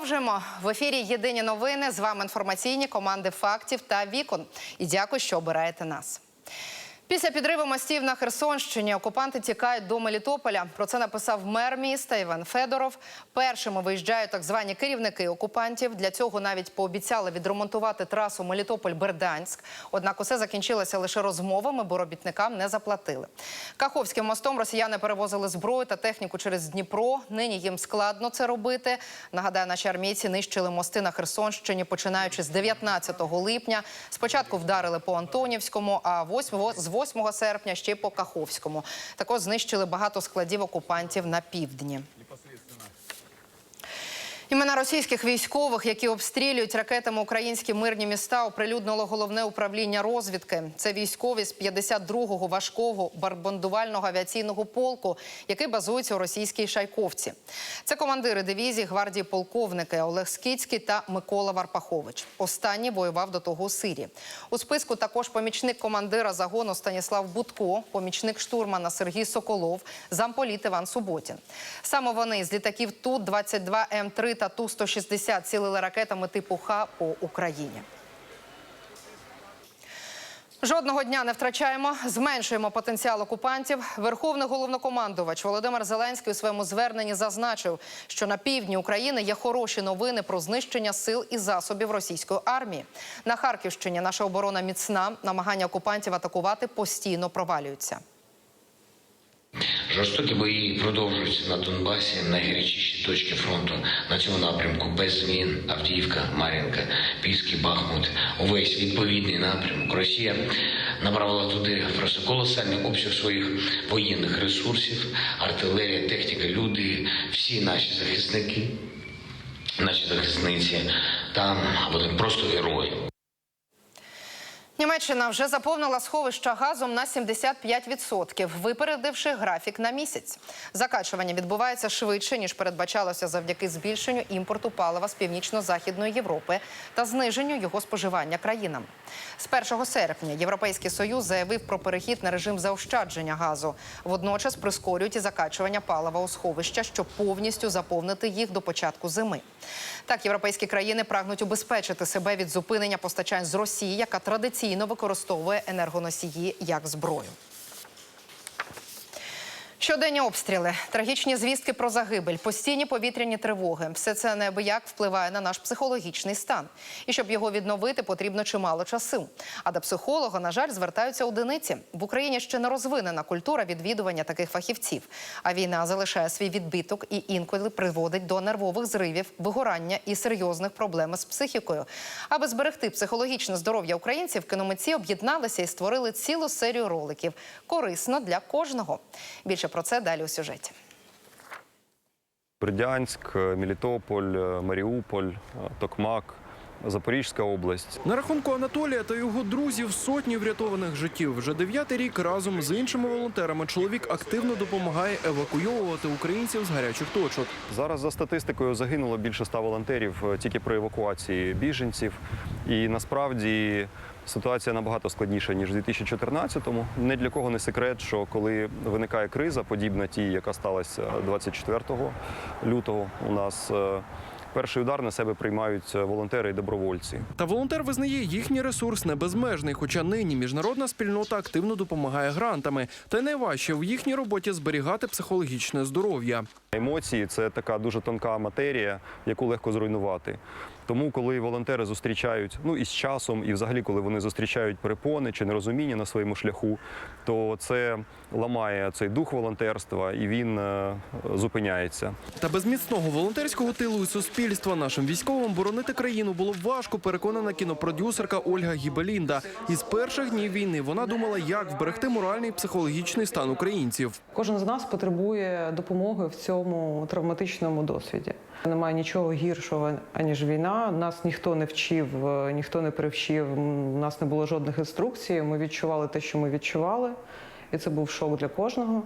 Продовжуємо в ефірі. Єдині новини. З вами інформаційні команди фактів та вікон. І дякую, що обираєте нас. Після підриву мостів на Херсонщині окупанти тікають до Мелітополя. Про це написав мер міста Іван Федоров. Першими виїжджають так звані керівники окупантів. Для цього навіть пообіцяли відремонтувати трасу Мелітополь-Берданськ. Однак усе закінчилося лише розмовами, бо робітникам не заплатили. Каховським мостом росіяни перевозили зброю та техніку через Дніпро. Нині їм складно це робити. Нагадаю, наші армійці нищили мости на Херсонщині, починаючи з 19 липня. Спочатку вдарили по Антонівському, а 8, з 8 серпня ще по Каховському. Також знищили багато складів окупантів на півдні. Імена російських військових, які обстрілюють ракетами українські мирні міста, оприлюднило головне управління розвідки. Це військові з 52-го важкого барбандувального авіаційного полку, який базується у російській Шайковці. Це командири дивізії гвардії полковники Олег Скіцький та Микола Варпахович. Останній воював до того у Сирії. У списку також помічник командира загону Станіслав Будко, помічник штурмана Сергій Соколов, замполіт Іван Суботін. Саме вони з літаків Ту-22 М3 та Ту-160 цілили ракетами типу Х по Україні. Жодного дня не втрачаємо, зменшуємо потенціал окупантів. Верховний головнокомандувач Володимир Зеленський у своєму зверненні зазначив, що на півдні України є хороші новини про знищення сил і засобів російської армії. На Харківщині наша оборона міцна. Намагання окупантів атакувати постійно провалюються. Жорстокі бої продовжуються на Донбасі, найгарячіші точки фронту на цьому напрямку без змін. Авдіївка, Мар'їнка, Піски, Бахмут. Увесь відповідний напрямок. Росія направила туди просто колосальний обсяг своїх воєнних ресурсів, артилерія, техніка, люди, всі наші захисники, наші захисниці. Там вони просто герої. Німеччина вже заповнила сховища газом на 75%, випередивши графік на місяць. Закачування відбувається швидше ніж передбачалося завдяки збільшенню імпорту палива з північно-західної Європи та зниженню його споживання країнам. З 1 серпня Європейський союз заявив про перехід на режим заощадження газу. Водночас прискорюють і закачування палива у сховища, щоб повністю заповнити їх до початку зими. Так, європейські країни прагнуть убезпечити себе від зупинення постачань з Росії, яка традиційно використовує енергоносії як зброю. Щоденні обстріли, трагічні звістки про загибель, постійні повітряні тривоги. Все це неабияк впливає на наш психологічний стан. І щоб його відновити, потрібно чимало часу. А до психолога, на жаль, звертаються одиниці. В Україні ще не розвинена культура відвідування таких фахівців. А війна залишає свій відбиток і інколи приводить до нервових зривів, вигорання і серйозних проблем з психікою. Аби зберегти психологічне здоров'я українців, кіномитці об'єдналися і створили цілу серію роликів. Корисно для кожного. Більше про це далі у сюжеті. Бердянськ, Мелітополь, Маріуполь, Токмак, Запорізька область. На рахунку Анатолія та його друзів сотні врятованих життів. Вже дев'ятий рік разом з іншими волонтерами чоловік активно допомагає евакуйовувати українців з гарячих точок. Зараз за статистикою загинуло більше ста волонтерів е, тільки при евакуації біженців. І насправді ситуація набагато складніша ніж у 2014-му. Не для кого не секрет, що коли виникає криза, подібна тій, яка сталася 24 лютого, у нас е, перший удар на себе приймають волонтери і добровольці. Та волонтер визнає, їхній ресурс не безмежний, хоча нині міжнародна спільнота активно допомагає грантами. Та й найважче в їхній роботі зберігати психологічне здоров'я. Емоції це така дуже тонка матерія, яку легко зруйнувати. Тому, коли волонтери зустрічають, ну і з часом, і взагалі, коли вони зустрічають перепони чи нерозуміння на своєму шляху, то це ламає цей дух волонтерства і він е, зупиняється. Та без міцного волонтерського тилу і суспільства нашим військовим боронити країну було важко, переконана кінопродюсерка Ольга Гібелінда. Із перших днів війни вона думала, як вберегти моральний і психологічний стан українців. Кожен з нас потребує допомоги в цьому травматичному досвіді. Немає нічого гіршого аніж війна. Нас ніхто не вчив, е, ніхто не привчив. У нас не було жодних інструкцій. Ми відчували те, що ми відчували, і це був шок для кожного.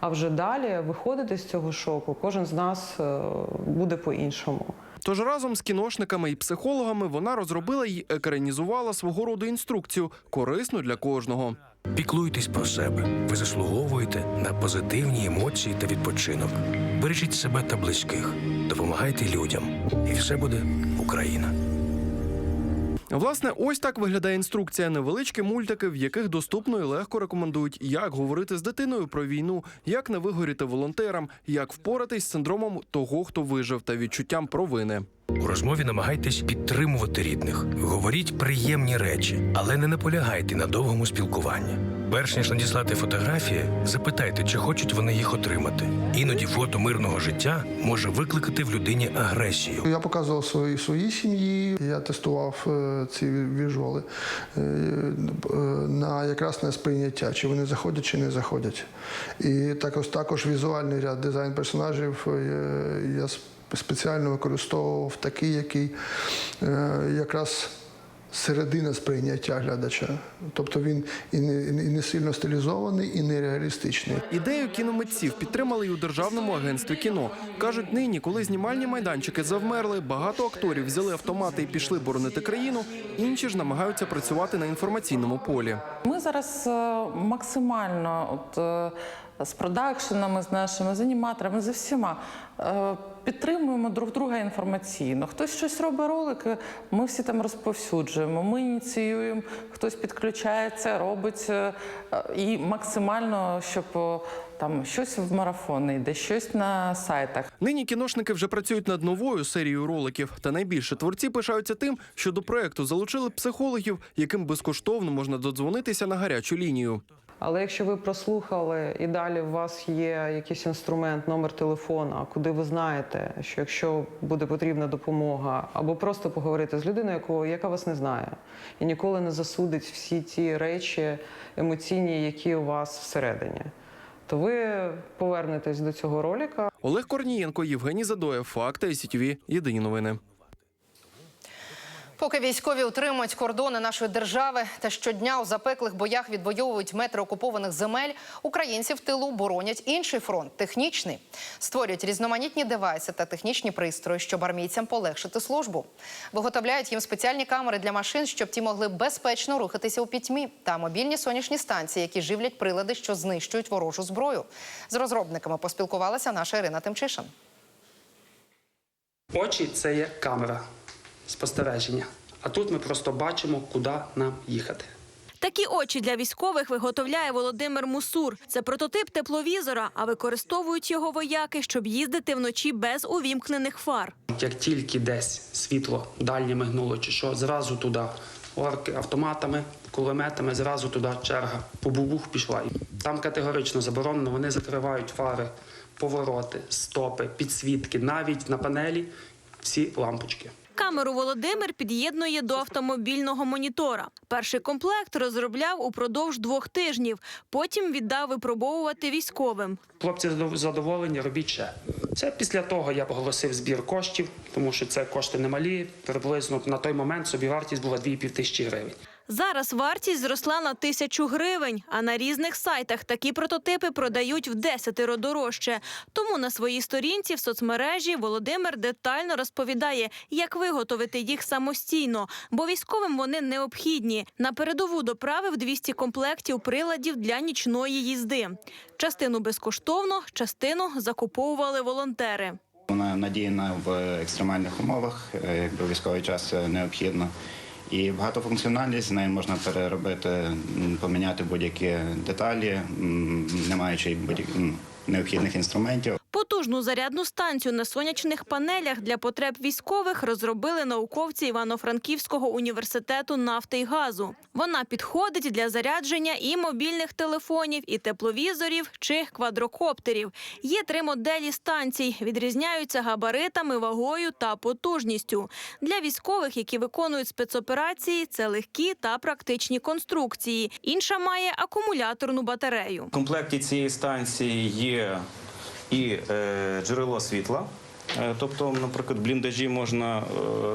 А вже далі виходити з цього шоку, кожен з нас е, буде по-іншому. Тож разом з кіношниками і психологами вона розробила й екранізувала свого роду інструкцію корисну для кожного. Піклуйтесь про себе. Ви заслуговуєте на позитивні емоції та відпочинок. Бережіть себе та близьких. Допомагайте людям. І все буде Україна. Власне, ось так виглядає інструкція. Невеличкі мультики, в яких доступно і легко рекомендують, як говорити з дитиною про війну, як не вигоріти волонтерам, як впоратись з синдромом того, хто вижив, та відчуттям провини. У розмові намагайтесь підтримувати рідних. Говоріть приємні речі, але не наполягайте на довгому спілкуванні. Перш ніж надіслати фотографії, запитайте, чи хочуть вони їх отримати. Іноді фото мирного життя може викликати в людині агресію. Я показував свої своїй сім'ї. Я тестував е, ці віжуали е, е, на якраз на сприйняття, чи вони заходять, чи не заходять. І також також візуальний ряд дизайн персонажів я спеціально використовував такий, який якраз. Середина сприйняття глядача, тобто він і не, і не сильно стилізований, і не реалістичний. Ідею кіномитців підтримали й у державному агентстві кіно. кажуть, нині, коли знімальні майданчики завмерли, багато акторів взяли автомати і пішли боронити країну. Інші ж намагаються працювати на інформаційному полі. Ми зараз е, максимально от, е, з продакшенами, з нашими з аніматорами, з всіма е, підтримуємо друг друга інформаційно. Хтось щось робить ролики, ми всі там розповсюджуємо. Ми ініціюємо, хтось підключається, робить е, і максимально, щоб е, там щось в марафон йде, щось на сайтах. Нині кіношники вже працюють над новою серією роликів. Та найбільше творці пишаються тим, що до проекту залучили психологів, яким безкоштовно можна додзвонитися на гарячу лінію. Але якщо ви прослухали і далі у вас є якийсь інструмент, номер телефона, куди ви знаєте, що якщо буде потрібна допомога, або просто поговорити з людиною, яку, яка вас не знає, і ніколи не засудить всі ті речі емоційні, які у вас всередині, то ви повернетесь до цього ролика, Олег Корнієнко, Євгеній Задоєв, Факти СІТВ. Єдині новини. Поки військові утримують кордони нашої держави та щодня у запеклих боях відвоюють метри окупованих земель, українці в тилу боронять інший фронт технічний. Створюють різноманітні девайси та технічні пристрої, щоб армійцям полегшити службу. Виготовляють їм спеціальні камери для машин, щоб ті могли безпечно рухатися у пітьмі, та мобільні сонячні станції, які живлять прилади, що знищують ворожу зброю. З розробниками поспілкувалася наша Ірина Тимчишин. Очі це є камера спостереження. А тут ми просто бачимо, куди нам їхати. Такі очі для військових виготовляє Володимир Мусур. Це прототип тепловізора, а використовують його вояки, щоб їздити вночі без увімкнених фар. Як тільки десь світло дальнє мигнуло чи що, зразу туди орки автоматами, кулеметами, зразу туди черга. По бубух пішла. Там категорично заборонено, вони закривають фари, повороти, стопи, підсвітки, навіть на панелі всі лампочки. Камеру Володимир під'єднує до автомобільного монітора. Перший комплект розробляв упродовж двох тижнів. Потім віддав випробовувати військовим. Хлопці задоволені, робіть ще. Це після того я оголосив збір коштів, тому що це кошти немалі. Приблизно на той момент собі вартість була 2,5 тисячі гривень. Зараз вартість зросла на тисячу гривень, а на різних сайтах такі прототипи продають в десятеро дорожче. Тому на своїй сторінці в соцмережі Володимир детально розповідає, як виготовити їх самостійно, бо військовим вони необхідні. На передову доправив 200 комплектів приладів для нічної їзди. Частину безкоштовно, частину закуповували волонтери. Вона надійна в екстремальних умовах, е, якби військовий час це необхідно. І багатофункціональність з нею можна переробити, поміняти будь-які деталі, не маючи будь- необхідних інструментів. Потужну зарядну станцію на сонячних панелях для потреб військових розробили науковці Івано-Франківського університету нафти і газу. Вона підходить для зарядження і мобільних телефонів, і тепловізорів чи квадрокоптерів. Є три моделі станцій, відрізняються габаритами, вагою та потужністю. Для військових, які виконують спецоперації, це легкі та практичні конструкції. Інша має акумуляторну батарею. В комплекті цієї станції є і е, джерело світла. Е, Тобто, наприклад, бліндажі можна е,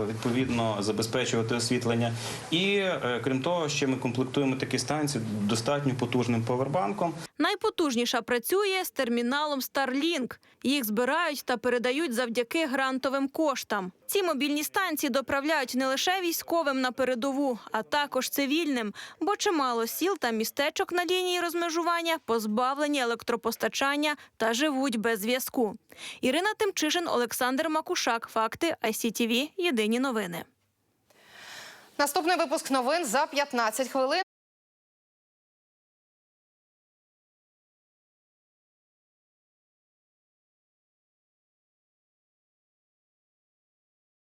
відповідно забезпечувати освітлення. І е, крім того, ще ми комплектуємо такі станції достатньо потужним повербанком. Найпотужніша працює з терміналом Starlink. Їх збирають та передають завдяки грантовим коштам. Ці мобільні станції доправляють не лише військовим на передову, а також цивільним, бо чимало сіл та містечок на лінії розмежування позбавлені електропостачання та живуть без зв'язку. Ірина Тимчишин, Олександр Макушак. Факти ICTV. Єдині новини. Наступний випуск новин за 15 хвилин.